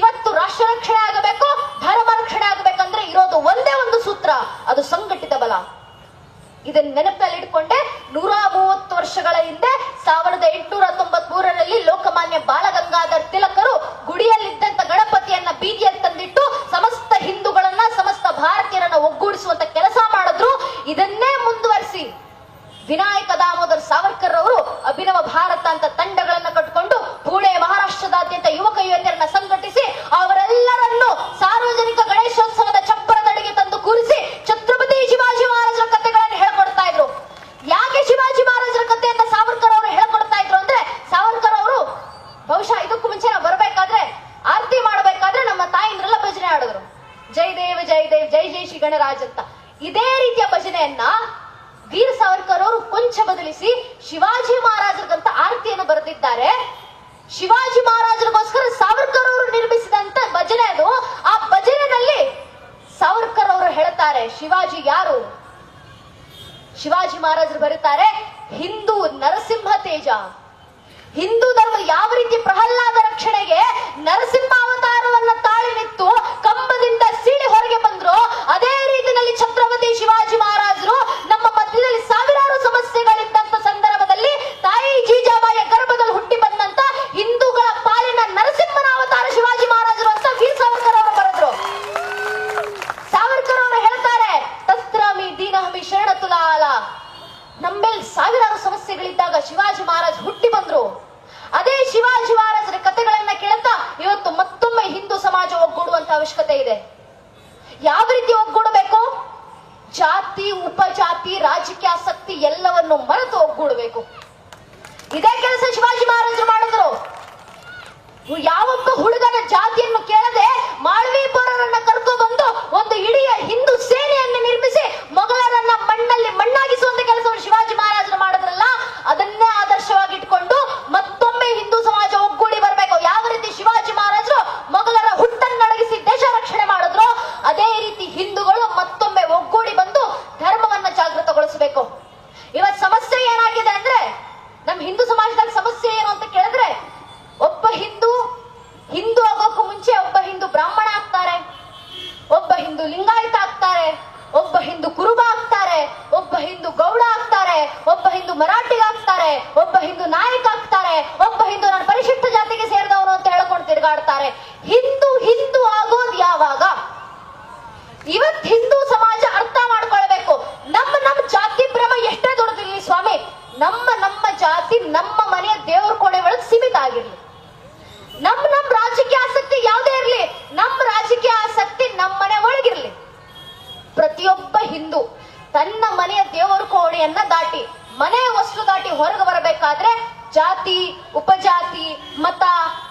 ಇವತ್ತು ರಾಷ್ಟ್ರ ರಕ್ಷಣೆ ಆಗಬೇಕು, ಧರ್ಮ ರಕ್ಷಣೆ ಆಗಬೇಕಂದ್ರೆ ಇರೋದು ಒಂದೇ ಒಂದು ಸೂತ್ರ, ಅದು ಸಂಘಟಿತ ಬಲ. ಇದನ್ನ ನೆನಪಲ್ಲಿ ಇಟ್ಕೊಂಡೆ, ನೂರ ಮೂವತ್ತು ವರ್ಷಗಳ ಹಿಂದೆ ಸಾವಿರದ ಎಂಟುನೂರ ತೊಂಬತ್ ಮೂರರಲ್ಲಿ ಲೋಕಮಾನ್ಯ ಬಾಲಗಂಗಾಧರ್ ತಿಲಕರು ಗುಡಿಯಲ್ಲಿದ್ದಂತ ಗಣಪತಿಯನ್ನ ಬೀದಿಯಲ್ಲಿ ತಂದಿಟ್ಟು ಸಮಸ್ತ ಹಿಂದೂಗಳನ್ನ, ಸಮಸ್ತ ಭಾರತೀಯರನ್ನ ಒಗ್ಗೂಡಿಸುವಂತ ಕೆಲಸ ಮಾಡಿದ್ರು. ಇದನ್ನೇ ಮುಂದುವರಿಸಿ, ವಿನಾಯಕ ಶಿವಾಜಿ ಮಹಾರಾಜರಿಗೋಸ್ಕರ ಸಾವರ್ಕರ್ ಅವರು ನಿರ್ಮಿಸಿದಂತ ಭಜನೆ ಅದು. ಆ ಭಜನೆಯಲ್ಲಿ ಸಾವರ್ಕರ್ ಅವರು ಹೇಳ್ತಾರೆ ಶಿವಾಜಿ ಯಾರು? ಶಿವಾಜಿ ಮಹಾರಾಜರು ಬರೀತಾರೆ ಹಿಂದೂ ನರಸಿಂಹ ತೇಜ. ಹಿಂದೂ ಧರ್ಮ ಯಾವ ರೀತಿ ಪ್ರಹ್ಲಾದ ರಕ್ಷಣೆಗೆ ನರಸಿಂಹ ಅವತಾರವನ್ನ ತಾಳಿ ನಿಂತು ಕಂಬದಿಂದ ಸೀಳಿ ಹೊರಗೆ ಬಂದ್ರು ಅದೇ ರೀತಿಯಲ್ಲಿ ಛತ್ರಪತಿ ಶಿವಾಜಿ ಮಹಾರಾಜರು ನಮ್ಮ ಮಧ್ಯದಲ್ಲಿ ಸಾವಿರಾರು ಸಮಸ್ಯೆಗಳಿದ್ದಂತ ಸಂದರ್ಭದಲ್ಲಿ ತಾಯಿ ಜೀಜಾಬಾಯಿಯ ಗರ್ಭದಲ್ಲಿ ಹುಟ್ಟಿ ಬಂದಂತ ಹಿಂದೂಗಳ ಪಾಲಿನ ನರಸಿಂಹನ ಅವತಾರ ಶಿವಾಜಿ ಮಹಾರಾಜರು ಅಂತ ವೀರ್ ಸಾವರ್ಕರ್ ಅವರು ಬರೆದ್ರು ಸಾವರ್ಕರ್ ಅವರು ಹೇಳ್ತಾರೆ ತಸ್ತ್ರಾಮಿ ದೀನಹಮಿ ಶರಣ ತುಲಾಲ ನಮ್ಮೇಲ್ ಸಾವಿರಾರು ಸಮಸ್ಯೆಗಳಿದ್ದಾಗ ಶಿವಾಜಿ ಮಹಾರಾಜ್ ಹುಟ್ಟಿ ಬಂದ್ರು. ಅದೇ ಶಿವಾಜಿ ಮಹಾರಾಜರ ಕಥೆಗಳನ್ನ ಕೇಳ್ತಾ ಇವತ್ತು ಮತ್ತೊಮ್ಮೆ ಹಿಂದೂ ಸಮಾಜ ಒಗ್ಗೂಡುವಂತ ಅವಶ್ಯಕತೆ ಇದೆ. ಯಾವ ರೀತಿ ಒಗ್ಗೂಡಬೇಕು? ಜಾತಿ, ಉಪಜಾತಿ, ರಾಜಕೀಯ ಆಸಕ್ತಿ ಎಲ್ಲವನ್ನು ಮರೆತು ಒಗ್ಗೂಡಬೇಕು. ಇದೇ ಕೆಲಸ ಶಿವಾಜಿ ಮಹಾರಾಜರು ಮಾಡಿದ್ರು. ಯಾವೊಬ್ಬ ಹುಡುಗನ ಜಾತಿಯನ್ನು ಕೇಳದೆ ಮಾಳ್ವೀಪುರರನ್ನ ಕರ್ಕೊಂಡು ಬಂದು ಒಂದು ಇಡೀ ಹಿಂದೂ ಸೇನೆಯನ್ನು ನಿರ್ಮಿಸಿ ಮೊಘಲರನ್ನ ಮಣ್ಣಲ್ಲಿ ಮಣ್ಣಾಗಿಸುವಂತ ಕೆಲಸವನ್ನು ಶಿವಾಜಿ ಮಹಾರಾಜರು ಮಾಡಿದ್ರಲ್ಲ ಅದನ್ನೇ ಆದರ್ಶವಾಗಿ ಇಟ್ಕೊಂಡು ಮತ್ತೊಮ್ಮೆ ಹಿಂದೂ ಸಮಾಜ ಒಗ್ಗೂಡಿ ಬರಬೇಕು ಯಾವ ರೀತಿ ಶಿವಾಜಿ ಮಹಾರಾಜರು ಮೊಘಲರ ಹುಟ್ಟನ್ನಡಗಿಸಿ ದೇಶ ರಕ್ಷಣೆ ಮಾಡಿದ್ರು ಅದೇ ರೀತಿ ಹಿಂದೂಗಳು ಮತ್ತೊಮ್ಮೆ ಒಗ್ಗೂಡಿ ಬಂದು ಧರ್ಮವನ್ನ ಜಾಗೃತಗೊಳಿಸಬೇಕು ಇವತ್ ಸಮಸ್ಯೆ ಏನಾಗಿದೆ ಅಂದ್ರೆ ನಮ್ ಹಿಂದೂ ಸಮಾಜದಲ್ಲಿ ಸಮಸ್ಯೆ ಏನು ಅಂತ ಕೇಳಿದ್ರೆ ಒಬ್ಬ ಹಿಂದೂ ಹಿಂದೂ ಆಗೋಕ್ಕೂ ಮುಂಚೆ ಒಬ್ಬ ಹಿಂದೂ ಬ್ರಾಹ್ಮಣ ಆಗ್ತಾರೆ ಒಬ್ಬ ಹಿಂದೂ ಲಿಂಗಾಯತ ಆಗ್ತಾರೆ ಒಬ್ಬ ಹಿಂದೂ ಕುರುಬ ಆಗ್ತಾರೆ ಒಬ್ಬ ಹಿಂದೂ ಗೌಡ ಆಗ್ತಾರೆ ಒಬ್ಬ ಹಿಂದೂ ಮರಾಠಿಗೆ ಆಗ್ತಾರೆ ಒಬ್ಬ ಹಿಂದೂ ನಾಯಕ ಆಗ್ತಾರೆ ಒಬ್ಬ ಹಿಂದೂ ನಾನು ಪರಿಶಿಷ್ಟ ಜಾತಿಗೆ ಸೇರಿದವನು ಅಂತ ಹೇಳ್ಕೊಂಡು ತಿರುಗಾಡ್ತಾರೆ. ಹಿಂದೂ ಹಿಂದೂ ಆಗೋದು ಯಾವಾಗ? ಇವತ್ ಹಿಂದೂ ಸಮಾಜ ಅರ್ಥ ಮಾಡ್ಕೊಳ್ಬೇಕು. ನಮ್ಮ ನಮ್ಮ ಜಾತಿ ಭ್ರಮ ಎಷ್ಟೇ ದೊಡ್ಡದಿರ್ಲಿ ಸ್ವಾಮಿ, ನಮ್ಮ ನಮ್ಮ ಜಾತಿ, ನಮ್ಮ ಮನೆಯ ದೇವ್ರ ಕೋಣೆ ಒಳಗೆ ಸೀಮಿತ ಆಗಿರ್ಲಿ. ನಮ್ಮ ನಮ್ಮ ರಾಜಕೀಯ ಆಸಕ್ತಿ ಯಾವುದೇ ಇರ್ಲಿ, ನಮ್ಮ ರಾಜಕೀಯ ಆಸಕ್ತಿ ನಮ್ಮ ಮನೆ ಒಳಗಿರ್ಲಿ. ಪ್ರತಿಯೊಬ್ಬ ಹಿಂದೂ ತನ್ನ ಮನೆಯ ದೇವರ ಕೋಣೆಯನ್ನ ದಾಟಿ, ಮನೆ ವಸ್ತು ದಾಟಿ ಹೊರಗೆ ಬರಬೇಕಾದ್ರೆ ಜಾತಿ, ಉಪಜಾತಿ, ಮತ,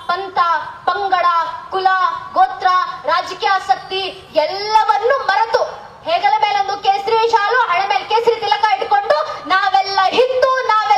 ಪಂಥ, ಪಂಗಡ, ಕುಲ, ಗೋತ್ರ, ರಾಜಕೀಯ ಆಸಕ್ತಿ ಎಲ್ಲವನ್ನು ಮರೆತು ಹೆಗಲ ಮೇಲೊಂದು ಕೇಸರಿ ಶಾಲು, ಹಳೆ ಮೇಲೆ ಕೇಸರಿ ತಿಲಕ ಇಟ್ಕೊಂಡು ನಾವೆಲ್ಲ ಹಿಂದೂ, ನಾವೆಲ್ಲ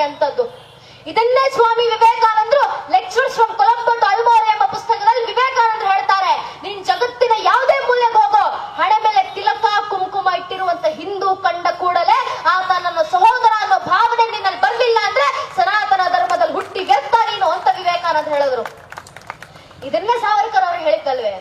ಮನೋಭಾವನೆ ಅಂತದ್ದು. ಇದನ್ನೇ ಸ್ವಾಮಿ ವಿವೇಕಾನಂದರು lectures from Colombo to Almora ಎಂಬ ಪುಸ್ತಕದಲ್ಲಿ ವಿವೇಕಾನಂದರು ಹೇಳ್ತಾರೆ. ನಿನ್ ಜಗತ್ತಿನ ಯಾವುದೇ ಮೂಲೆಗೆ ಹೋಗೋ ಹಣೆ ಮೇಲೆ ತಿಲಕ, ಕುಂಕುಮ ಇಟ್ಟಿರುವಂತ ಹಿಂದೂ ಕಂಡ ಕೂಡಲೇ ಆತ ನನ್ನ ಸಹೋದರ ಅನ್ನೋ ಭಾವನೆ ನಿನ್ನಲ್ಲಿ ಬರ್ಲಿಲ್ಲ ಅಂದ್ರೆ ಸನಾತನ ಧರ್ಮದಲ್ಲಿ ಹುಟ್ಟಿ ಗೆಲ್ತಾ ನೀನು ಅಂತ ವಿವೇಕಾನಂದ ಹೇಳಿದ್ರು. ಇದನ್ನೇ ಸಾವರ್ಕರ್ ಅವರು ಹೇಳಿದ್ದಲ್ವೇ?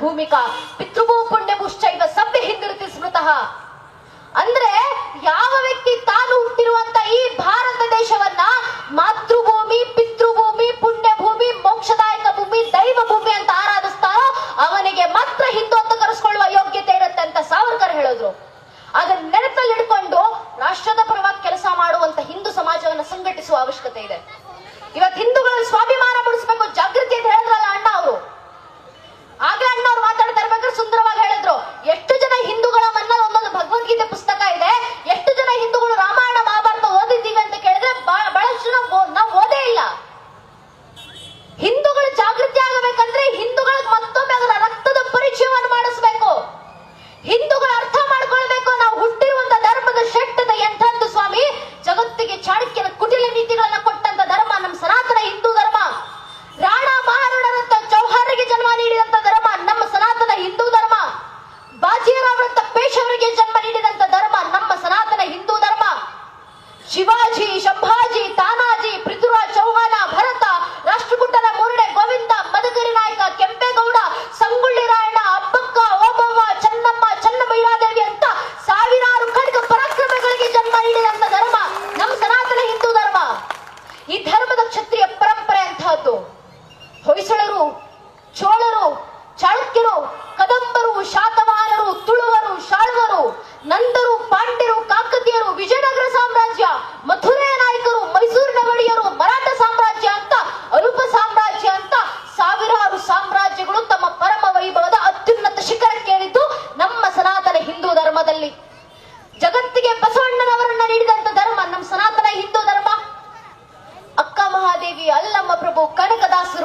ಭೂಮಿಕಾ ಪಿತೃಭೂ ಪುಣ್ಯಭೂಶ್ಚೈವ ಸಭ್ಯ ಹಿಂದಿರುತ್ತಿ ಸ್ಮೃತಃ. ಅಂದ್ರೆ ಯಾವ ವ್ಯಕ್ತಿ ತಾನು ಹುಟ್ಟಿರುವಂತ ಈ ಭಾರತ ದೇಶವನ್ನ ಮಾತೃಭೂಮಿ, ಪಿತೃಭೂಮಿ, ಪುಣ್ಯಭೂಮಿ, ಮೋಕ್ಷದಾಯಕ ಭೂಮಿ, ದೈವ ಭೂಮಿ ಅಂತ ಆರಾಧಿಸ್ತಾರೋ ಅವನಿಗೆ ಮಾತ್ರ ಹಿಂದೂ ಅಂತ ಕರೆಸ್ಕೊಳ್ಳುವ ಯೋಗ್ಯತೆ ಇರುತ್ತೆ ಅಂತ ಸಾವರ್ಕರ್ ಹೇಳಿದ್ರು. ಅದನ್ನ ನೆನಪಲ್ಲಿ ಇಟ್ಕೊಂಡು ರಾಷ್ಟ್ರದ ಪರವಾಗಿ ಕೆಲಸ ಮಾಡುವಂತ ಹಿಂದೂ ಸಮಾಜವನ್ನು ಸಂಘಟಿಸುವ ಅವಶ್ಯಕತೆ ಇದೆ. ಇವತ್ತು ಹಿಂದೂಗಳನ್ನು ಸ್ವಾಭಿಮಾನ ಮೂಡಿಸಬೇಕು ಜಾಗೃತಿ ಅಂತ ಹೇಳಿದ್ರಲ್ಲ ಅಣ್ಣ ಅವರು. ಆಗ್ಲೇ ಅಣ್ಣವ್ರು ಮಾತಾಡ್ತಾ ಸುಂದರವಾಗಿ ಹೇಳಿದ್ರು. ಎಷ್ಟು ಜನ ಹಿಂದೂಗಳ ಮನ್ನಲ್ಲಿ ಒಂದೊಂದು ಭಗವದ್ಗೀತೆ ಪುಸ್ತಕ ಇದೆ, ಎಷ್ಟು ಜನ ಹಿಂದೂಗಳು Ramayana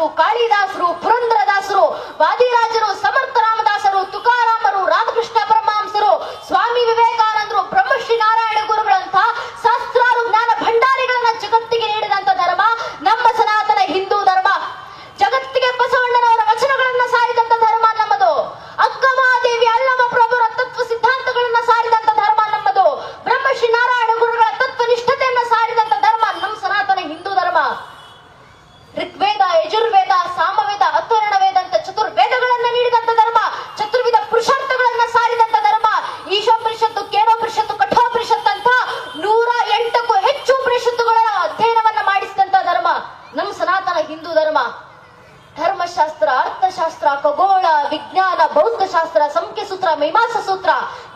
kali daa ro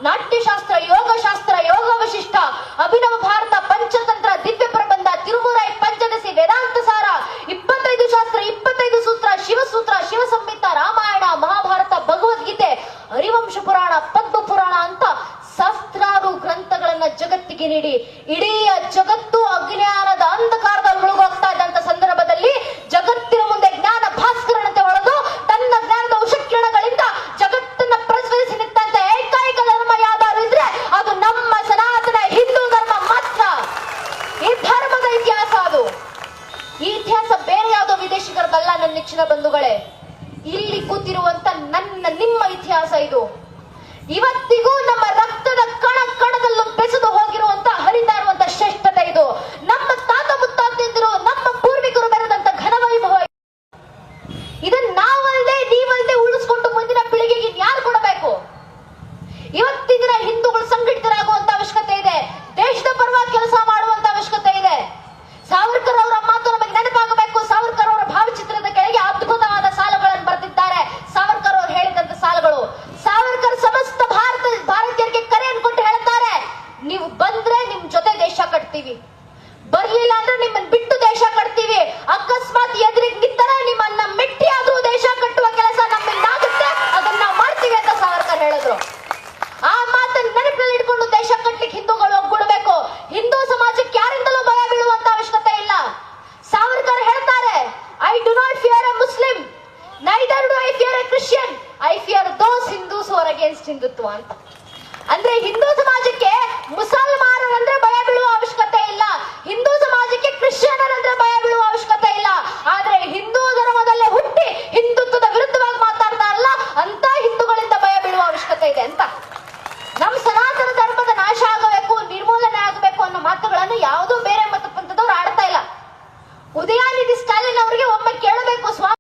Natyashastra, ಯೋಗಶಾಸ್ತ್ರ ಯೋಗ ವಶಿಷ್ಠ ಅಭಿನವ ಭಾರತ, ಪಂಚತಂತ್ರ, ದಿವ್ಯ ಪ್ರಬಂಧ, ತಿರುಮುರಾಯ್ ಪಂಚದಶಿ ವೇದಾಂತ ಸಾರ, ಇಪ್ಪತ್ತೈದು ಶಾಸ್ತ್ರ, ಇಪ್ಪತ್ತೈದು ಸೂತ್ರ, ಶಿವಸೂತ್ರ ಶಿವ ಸಂಹಿತ ರಾಮಾಯಣ, ಮಹಾಭಾರತ, ಭಗವದ್ಗೀತೆ, ಹರಿವಂಶ ಪುರಾಣ, ಪದ್ಮ ಪುರಾಣ ಅಂತ ಸಹಸ್ರಾರು ಗ್ರಂಥಗಳನ್ನ ಜಗತ್ತಿಗೆ ನೀಡಿ. ಇಡೀ ಜಗತ್ತು ಅಗ್ನಿ ಈ ಇತಿಹಾಸ ಬೇರೆ ಯಾವುದೋ ವಿದೇಶಿಗರದಲ್ಲ ನನ್ನ ನೆಚ್ಚಿನ ಬಂಧುಗಳೇ. ಇಲ್ಲಿ ಕೂತಿರುವಂತ ನನ್ನ, ನಿಮ್ಮ ಇತಿಹಾಸ ಇದು. ಇವತ್ತಿಗೂ ನಮ್ಮ ರಕ್ತದ ಕಣ ಕಣದಲ್ಲೂ ಬೆಸೆದು ಹೋಗಿರುವಂತ